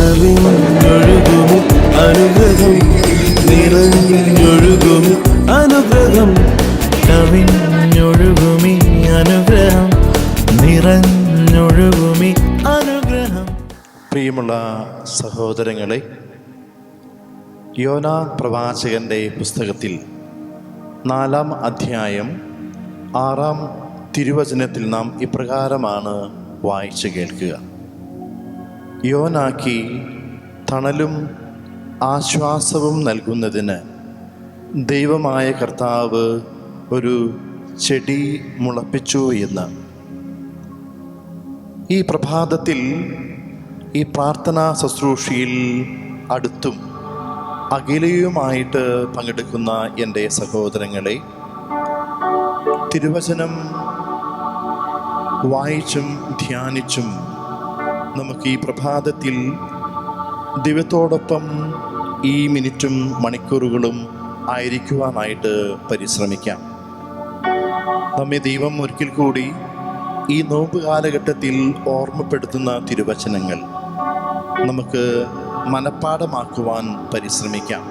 കവിഞ്ഞൊഴുകുമി അനുഗ്രഹം നിറഞ്ഞൊഴുകും അനുഗ്രഹം കവിഞ്ഞൊഴുകുമി അനുഗ്രഹം നിറഞ്ഞൊഴുകുമി അനുഗ്രഹം. പ്രിയമുള്ള സഹോദരങ്ങളെ യോന പ്രവാചകന്റെ പുസ്തകത്തിൽ നാലാം അധ്യായം ആറാം തിരുവചനത്തിൽ നാം ഇപ്രകാരമാണ് വായിച്ചു കേൾക്കുക. യോനാക്കി തണലും ആശ്വാസവും നൽകുന്നതിന് ദൈവമായ കർത്താവ് ഒരു ചെടി മുളപ്പിച്ചു എന്ന്. ഈ പ്രഭാതത്തിൽ ഈ പ്രാർത്ഥനാ ശുശ്രൂഷയിൽ അടുത്തും അഖിലയുമായിട്ട് പങ്കെടുക്കുന്ന എന്റെ സഹോദരങ്ങളെ തിരുവചനം വായിച്ചും ധ്യാനിച്ചും നമുക്ക് ഈ പ്രഭാതത്തിൽ ദൈവത്തോടൊപ്പം ഈ മിനിറ്റും മണിക്കൂറുകളും ആയിരിക്കുവാനായിട്ട് പരിശ്രമിക്കാം. നമ്മെ ദൈവം ഒരിക്കൽ കൂടി ഈ നോമ്പ് കാലഘട്ടത്തിൽ ഓർമ്മപ്പെടുത്തുന്ന തിരുവചനങ്ങൾ നമുക്ക് മനഃപ്പാടമാക്കുവാൻ പരിശ്രമിക്കാം.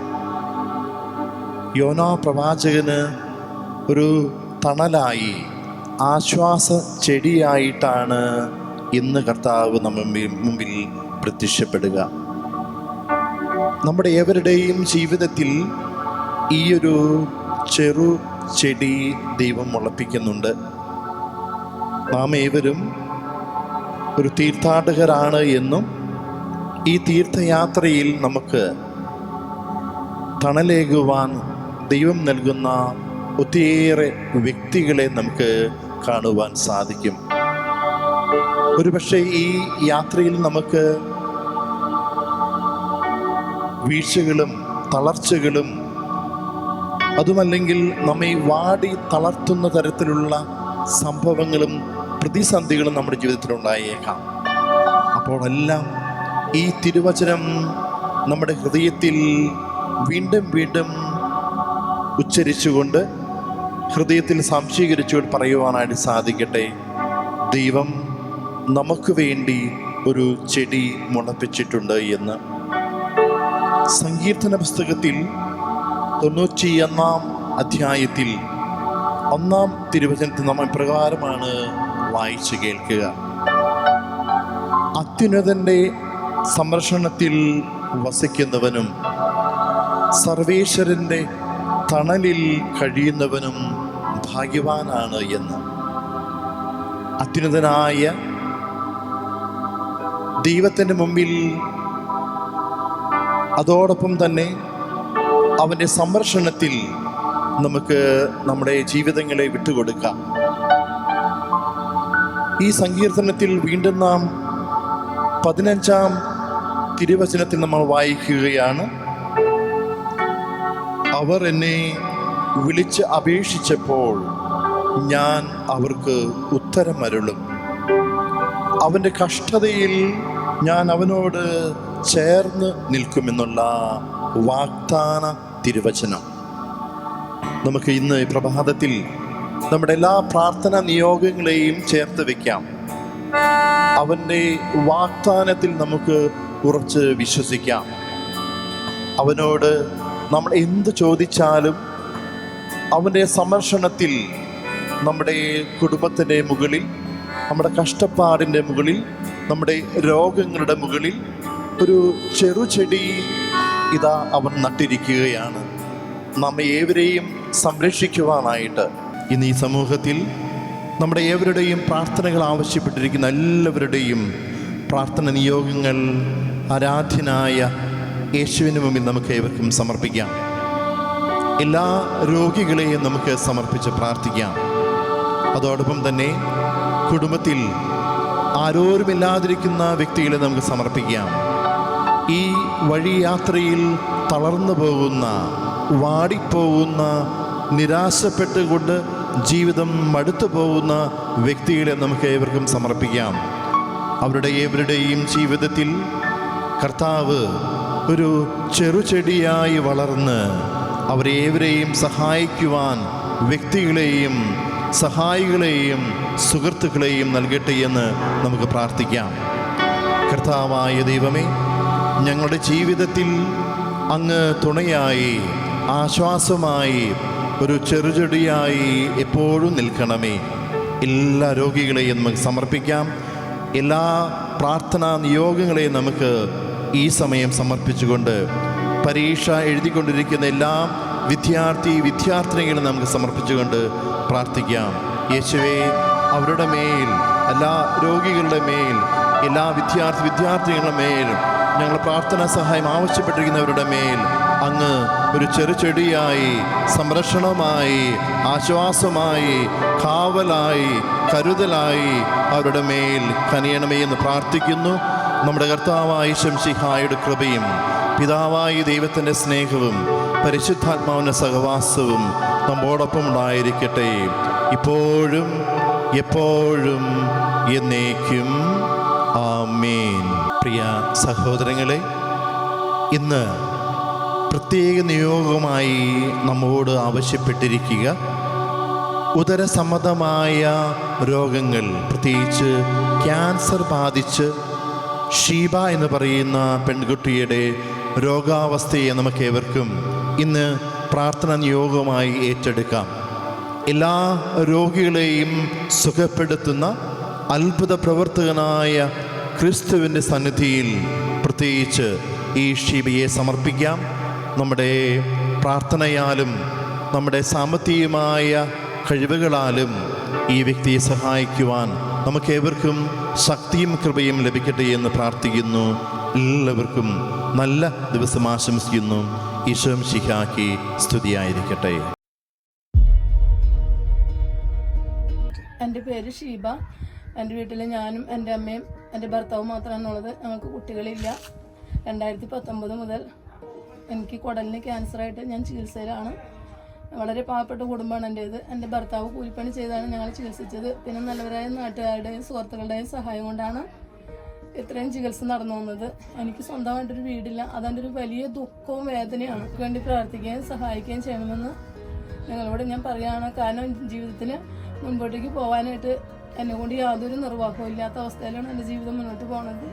യോനാ പ്രവാചകന് ഒരു തണലായി ആശ്വാസ ചെടിയായിട്ടാണ് ഇന്ന് കർത്താവ് നമ്മ മുമ്പിൽ പ്രത്യക്ഷപ്പെടുക. നമ്മുടെ ഏവരുടെയും ജീവിതത്തിൽ ഈ ഒരു ചെറു ചെടി ദൈവം മുളപ്പിക്കുന്നുണ്ട്. നാം ഏവരും ഒരു തീർത്ഥാടകരാണ് എന്നും ഈ തീർത്ഥയാത്രയിൽ നമുക്ക് തണലേകുവാൻ ദൈവം നൽകുന്ന ഒത്തിരിയേറെ വ്യക്തികളെ നമുക്ക് കാണുവാൻ സാധിക്കും. ഒരുപക്ഷെ ഈ യാത്രയിൽ നമുക്ക് വീഴ്ചകളും തളർച്ചകളും അതുമല്ലെങ്കിൽ നമ്മെ വാടി തളർത്തുന്ന തരത്തിലുള്ള സംഭവങ്ങളും പ്രതിസന്ധികളും നമ്മുടെ ജീവിതത്തിൽ ഉണ്ടായേക്കാം. അപ്പോഴെല്ലാം ഈ തിരുവചനം നമ്മുടെ ഹൃദയത്തിൽ വീണ്ടും വീണ്ടും ഉച്ചരിച്ചുകൊണ്ട് ഹൃദയത്തിൽ സംശീകരിച്ചുകൊണ്ട് പറയുവാനായിട്ട് സാധിക്കട്ടെ. ദൈവം നമുക്ക് വേണ്ടി ഒരു ചെടി മുളപ്പിച്ചിട്ടുണ്ട് എന്ന്. സങ്കീർത്തന പുസ്തകത്തിൽ തൊണ്ണൂറ്റിയൊന്നാം അധ്യായത്തിൽ ഒന്നാം തിരുവചനത്തിൽ നമ്മൾ പ്രകാരമാണ് വായിച്ചു കേൾക്കുക. അത്യുന്നതന്റെ സംരക്ഷണത്തിൽ വസിക്കുന്നവനും സർവേശ്വരന്റെ തണലിൽ കഴിയുന്നവനും ഭാഗ്യവാനാണ് എന്ന്. അത്യുന്നതനായ ദൈവത്തിന്റെ മുമ്പിൽ അതോടൊപ്പം തന്നെ അവന്റെ സംരക്ഷണത്തിൽ നമുക്ക് നമ്മുടെ ജീവിതങ്ങളെ വിട്ടുകൊടുക്കാം. ഈ സങ്കീർത്തനത്തിൽ വീണ്ടും നാം പതിനഞ്ചാം തിരുവചനത്തിൽ നമ്മൾ വായിക്കുകയാണ്. അവർ എന്നെ വിളിച്ച് അപേക്ഷിച്ചപ്പോൾ ഞാൻ അവർക്ക് ഉത്തരമരുളും. അവന്റെ കഷ്ടതയിൽ ഞാൻ അവനോട് ചേർന്ന് നിൽക്കുമെന്നുള്ള വാഗ്ദാന തിരുവചനം. നമുക്ക് ഇന്ന് പ്രഭാതത്തിൽ നമ്മുടെ എല്ലാ പ്രാർത്ഥന നിയോഗങ്ങളെയും ചേർത്ത് വെക്കാം. അവന്റെ വാഗ്ദാനത്തിൽ നമുക്ക് കുറച്ച് വിശ്വസിക്കാം. അവനോട് നമ്മൾ എന്ത് ചോദിച്ചാലും അവന്റെ സമർഷണത്തിൽ നമ്മുടെ കുടുംബത്തിന്റെ മുകളിൽ നമ്മുടെ കഷ്ടപ്പാടിന്റെ മുകളിൽ നമ്മുടെ രോഗങ്ങളുടെ മുകളിൽ ഒരു ചെറുചെടി ഇതാ അവൻ നട്ടിരിക്കുകയാണ്. നമ്മെ ഏവരെയും സംരക്ഷിക്കുവാനായിട്ട് ഇന്ന് ഈ സമൂഹത്തിൽ നമ്മുടെ ഏവരുടെയും പ്രാർത്ഥനകൾ ആവശ്യപ്പെട്ടിരിക്കുന്ന എല്ലാവരുടെയും പ്രാർത്ഥന നിയോഗങ്ങൾ ആരാധ്യനായ യേശുവിന് മുമ്പിൽ നമുക്ക് ഏവർക്കും സമർപ്പിക്കാം. എല്ലാ രോഗികളെയും നമുക്ക് സമർപ്പിച്ച് പ്രാർത്ഥിക്കാം. അതോടൊപ്പം തന്നെ കുടുംബത്തിൽ ആരോരുമില്ലാതിരിക്കുന്ന വ്യക്തികളെ നമുക്ക് സമർപ്പിക്കാം. ഈ വഴി യാത്രയിൽ തളർന്നു പോകുന്ന വാടിപ്പോകുന്ന നിരാശപ്പെട്ടുകൊണ്ട് ജീവിതം മടുത്തു പോകുന്ന വ്യക്തികളെ നമുക്ക് ഏവർക്കും സമർപ്പിക്കാം. അവരുടെ ഏവരുടെയും ജീവിതത്തിൽ കർത്താവ് ഒരു ചെറുചെടിയായി വളർന്ന് അവരേവരെയും സഹായിക്കുവാൻ വ്യക്തികളെയും സഹായികളെയും സുഹൃത്തുക്കളെയും നൽകട്ടെ എന്ന് നമുക്ക് പ്രാർത്ഥിക്കാം. കർത്താവായ ദൈവമേ ഞങ്ങളുടെ ജീവിതത്തിൽ അങ്ങ് തുണയായി ആശ്വാസമായി ഒരു ചെറുചെടിയായി എപ്പോഴും നിൽക്കണമേ. എല്ലാ രോഗികളെയും നമുക്ക് സമർപ്പിക്കാം. എല്ലാ പ്രാർത്ഥനാ നിയോഗങ്ങളെയും നമുക്ക് ഈ സമയം സമർപ്പിച്ചുകൊണ്ട് പരീക്ഷ എഴുതിക്കൊണ്ടിരിക്കുന്ന എല്ലാ വിദ്യാർത്ഥി വിദ്യാർത്ഥിനികളെ നമുക്ക് സമർപ്പിച്ചുകൊണ്ട് പ്രാർത്ഥിക്കാം. യേശുവേ അവരുടെ മേൽ എല്ലാ രോഗികളുടെ മേൽ എല്ലാ വിദ്യാർത്ഥി വിദ്യാർത്ഥികളുടെ മേൽ ഞങ്ങൾ പ്രാർത്ഥനാ സഹായം ആവശ്യപ്പെട്ടിരിക്കുന്നവരുടെ മേൽ അങ്ങ് ഒരു ചെറുചെടിയായി സംരക്ഷണമായി ആശ്വാസമായി കാവലായി കരുതലായി അവരുടെ മേൽ കനിയണമേ എന്ന് പ്രാർത്ഥിക്കുന്നു. നമ്മുടെ കർത്താവായ ശംശിഹായുടെ കൃപയും പിതാവായ ദൈവത്തിന്റെ സ്നേഹവും പരിശുദ്ധാത്മാവിന്റെ സഹവാസവും നമ്മോടൊപ്പം ഉണ്ടായിരിക്കട്ടെ. ഇപ്പോഴും എപ്പോഴും എന്നേക്കും. ആമേൻ. പ്രിയ സഹോദരങ്ങളെ ഇന്ന് പ്രത്യേക നിയോഗമായി നമ്മോട് ആവശ്യപ്പെട്ടിരിക്കുക. ഉദരസമ്മതമായ രോഗങ്ങൾ പ്രത്യേകിച്ച് ക്യാൻസർ ബാധിച്ച് ഷീബ എന്ന് പറയുന്ന പെൺകുട്ടിയുടെ രോഗാവസ്ഥയെ നമുക്ക് ഏവർക്കും ഇന്ന് പ്രാർത്ഥന നിയോഗമായി ഏറ്റെടുക്കാം. എല്ലാ രോഗികളെയും സുഖപ്പെടുത്തുന്ന അത്ഭുത പ്രവർത്തകനായ ക്രിസ്തുവിന്റെ സന്നിധിയിൽ പ്രത്യേകിച്ച് ഈ ഷിബിയെ സമർപ്പിക്കാം. നമ്മുടെ പ്രാർത്ഥനയാലും നമ്മുടെ സാമ്പത്തികമായ കഴിവുകളാലും ഈ വ്യക്തിയെ സഹായിക്കുവാൻ നമുക്കേവർക്കും ശക്തിയും കൃപയും ലഭിക്കട്ടെ എന്ന് പ്രാർത്ഥിക്കുന്നു. എല്ലാവർക്കും നല്ല ദിവസം ആശംസിക്കുന്നു. ഈശോം ശിഹാക്കി സ്തുതിയായിരിക്കട്ടെ. എന്റെ പേര് ഷീബ. എന്റെ വീട്ടിൽ ഞാനും എന്റെ അമ്മയും എന്റെ ഭർത്താവും മാത്രമാണുള്ളത്. ഞങ്ങൾക്ക് കുട്ടികളില്ല. രണ്ടായിരത്തി പത്തൊമ്പത് മുതൽ എനിക്ക് കുടലിന് ക്യാൻസറായിട്ട് ഞാൻ ചികിത്സയിലാണ്. വളരെ പാവപ്പെട്ട കുടുംബമാണ് എന്റേത്. എന്റെ ഭർത്താവ് കൂലിപ്പണി ചെയ്താണ് ഞങ്ങൾ ചികിത്സിച്ചത്. പിന്നെ നല്ലവരായ നാട്ടുകാരുടെയും സുഹൃത്തുക്കളുടെയും സഹായം കൊണ്ടാണ് ഇത്രയും ചികിത്സ നടന്നു വന്നത്. എനിക്ക് സ്വന്തമായിട്ടൊരു വീടില്ല. അതെന്റെ ഒരു വലിയ ദുഃഖവും വേദനയാണ് വേണ്ടി പ്രാർത്ഥിക്കുകയും സഹായിക്കുകയും ചെയ്യണമെന്ന് നിങ്ങളോട് ഞാൻ പറയുകയാണ്. കാരണം ജീവിതത്തിൽ മുൻപോട്ടേക്ക് പോകാനായിട്ട് എന്നെ കൊണ്ട് യാതൊരു നിർവാഹവും ഇല്ലാത്ത അവസ്ഥയിലാണ് എന്റെ ജീവിതം മുന്നോട്ട് പോണത്.